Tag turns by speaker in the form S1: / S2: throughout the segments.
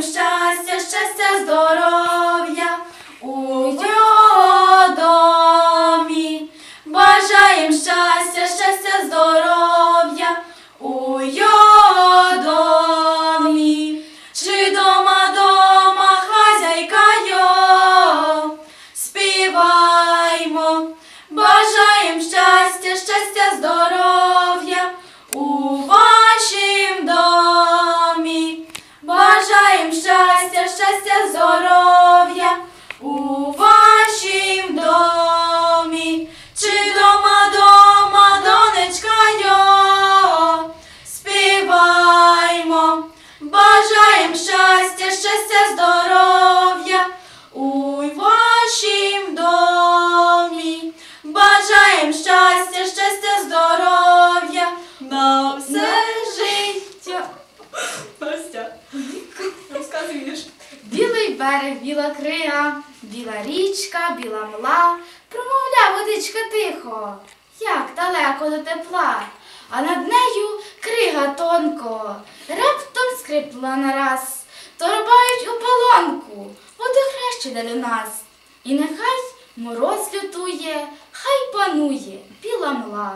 S1: Бажаєм щастя,
S2: біла крия, біла річка, біла мла, промовля водичка тихо, як далеко до тепла, а над нею крига тонко, раптом скрипла нараз, торбають у полонку, водохрещ іде до нас. І нехай мороз лютує, хай панує біла мла,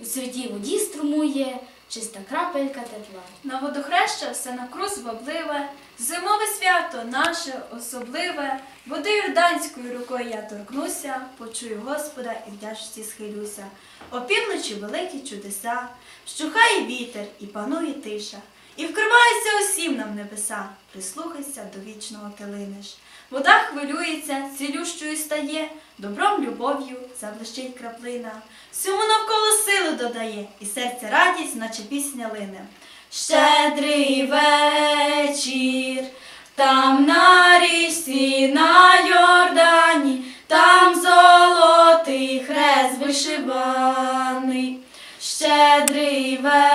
S2: у святій воді струмує чиста крапелька тепла.
S1: На водохреща все накруз вабливе, зимове свято наше особливе, води Йорданською рукою я торкнуся, почую Господа і вдячності схилюся. Опівночі великі чудеса, Щухає вітер і панує тиша, і вкриваються усім нам небеса, прислухайся до вічного ти линеш. Вода хвилюється, цілющою стає, добром любов'ю заблищить краплина, всьому навколо сили додає, і серце радість, наче пісня лине. Щедрий вечір, там на річці на Йордані, там золотий хрест вишиваний. Щедрий вечір,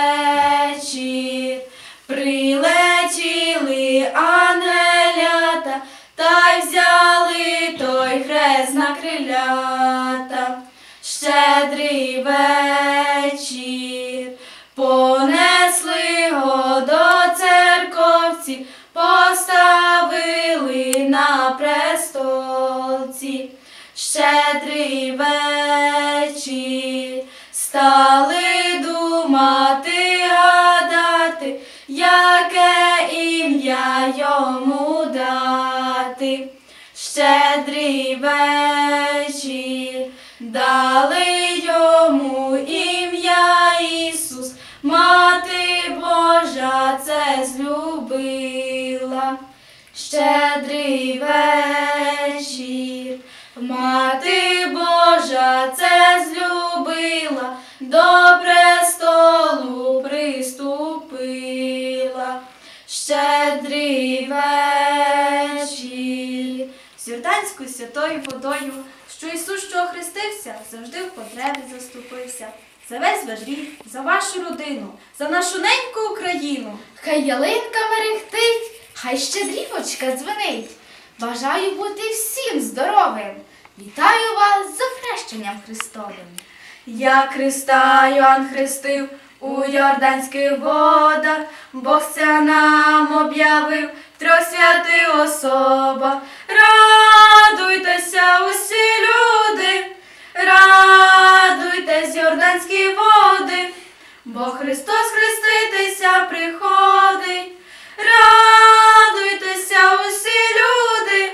S1: ангелята, та й взяли той хрест на крилята. Щедрий вечір, понесли його до церковці, поставили на престолці. Щедрий вечір, йому дати. Щедрий вечір, дали йому ім'я Ісус, Мати Божа це злюбила. Щедрий вечір, Мати Божа це злюбила, до святою водою, що Ісус, що охрестився, завжди в потребі заступився. За весь ваш рід, за вашу родину, за нашу неньку Україну.
S2: Хай ялинка мерехтить, хай щедрівочка дзвенить. Бажаю бути всім здоровим. Вітаю вас з охрещенням Христовим.
S1: Я Христа Йоанн хрестив у Йорданських водах, Бог це нам об'явив тросвятий особа. Радуйтеся усі люди, радуйтесь, Йорданські води, бо Христос хреститися приходить. Радуйтеся усі люди,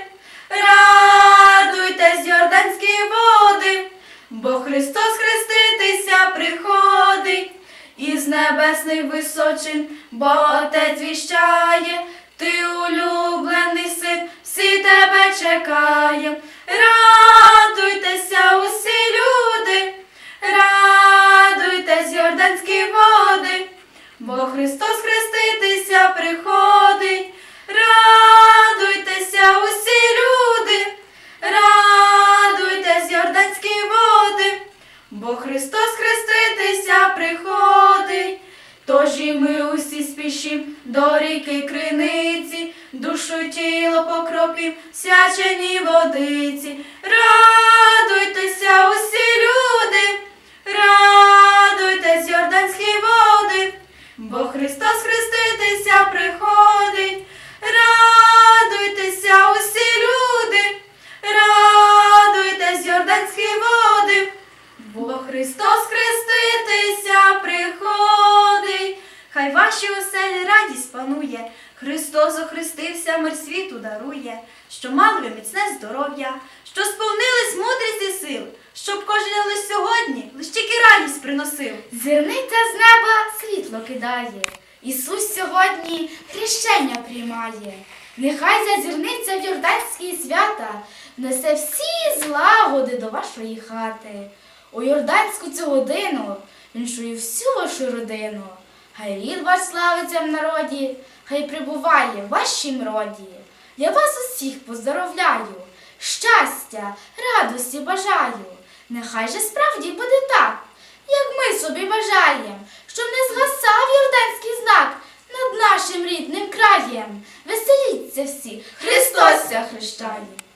S1: радуйтесь, Йорданські води, бо Христос хреститися приходить, із небесних височин, бо Отець віщає, ти улюблений син, всі тебе чекає. Радуйтеся, усі люди, радуйтесь, Йорданські води, бо Христос хреститися приходить. Радуйтеся, усі люди, радуйтесь, Йорданські води, бо Христос хреститися приходить. Тож і ми усі спішим до ріки криниці, душу тіло покропів свячені водиці. Радуйтеся усі люди, радуйтесь Йорданські води, бо Христос хреститися приходить. Радуйтеся усі люди, радуйтесь Йорданські води, бо Христос хреститися приходить. Хай ваші оселі радість панує. Христос охрестився, мир світу дарує, що мали міцне здоров'я, що сповнились мудрість і сил, щоб кожен лиш сьогодні лиш тільки радість приносив.
S2: Зірниця з неба світло кидає. Ісус сьогодні хрещення приймає. Нехай ця зірниця в Йорданські свята несе всі злагоди до вашої хати. У Йорданську цю годину віншую всю вашу родину. Хай рід ваш славиться в народі, хай прибуває в вашім роді. Я вас усіх поздоровляю, щастя, радості бажаю. Нехай же справді буде так, як ми собі бажаєм, щоб не згасав Йорданський знак над нашим рідним краєм. Веселіться всі, Христос ся хрещає.